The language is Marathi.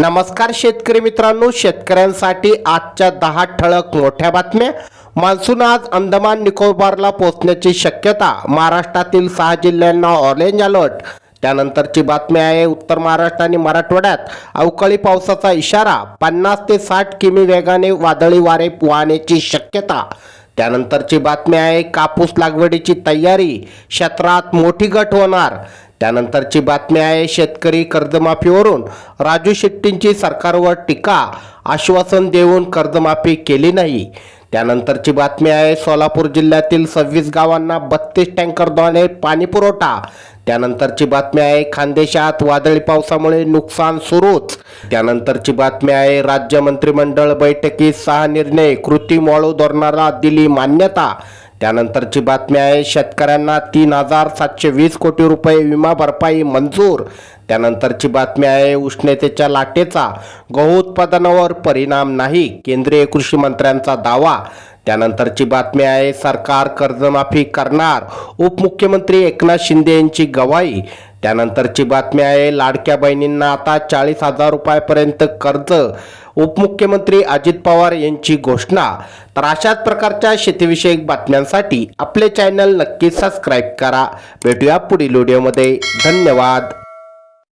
नमस्कार शेतकरी मित्रांनो शेतकऱ्यांसाठी आजच्या दहा ठळक मोठ्या बातम्या. मान्सून आज अंदमान निकोबारला पोहोचण्याची शक्यता महाराष्ट्रातील सहा जिल्ह्यांना ऑरेंज अलर्ट त्यानंतरची बातमी आहे उत्तर महाराष्ट्र आणि मराठवाड्यात. अवकाळी पावसाचा इशारा पन्नास ते साठ किमी वेगाने वादळी वारे वाहण्याची शक्यता. त्यानंतरची बातमी आहे कापूस लागवडीची तयारी क्षेत्रात मोठी घट होणार. त्यानंतरची बातमी आहे शेतकरी कर्जमाफीवरून राजू शेट्टींची सरकारवर टीका. आश्वासन देऊन कर्जमाफी केली नाही. त्यानंतरची बातमी आहे सोलापूर जिल्ह्यातील सव्वीस गावांना बत्तीस टँकरद्वारे पाणी पुरवठा. त्यानंतरची बातमी आहे खानदेशात वादळी पावसामुळे नुकसान सुरूच. त्यानंतरची बातमी आहे राज्य मंत्रिमंडळ बैठकीत सहा निर्णय कृती वाळू धोरणाला दिली मान्यता. त्यानंतरची बातमी आहे शेतकऱ्यांना तीन हजार सातशे वीस कोटी रुपये विमा भरपाई मंजूर. त्यानंतरची बातमी आहे उष्णतेच्या लाटेचा गहू उत्पादनावर परिणाम नाही केंद्रीय कृषी मंत्र्यांचा दावा. त्यानंतरची बातमी आहे सरकार कर्जमाफी करणार. उपमुख्यमंत्री एकनाथ शिंदे यांची गवाही. त्यानंतरची बातमी आहे लाडक्या बहिणींना आता चाळीस हजार रुपयापर्यंत कर्ज. उपमुख्यमंत्री अजित पवार यांची घोषणा. तर अशाच प्रकारच्या शेतीविषयक बातम्यांसाठी आपले चॅनल नक्की सबस्क्राईब करा. भेटूया पुढील व्हिडिओमध्ये. धन्यवाद.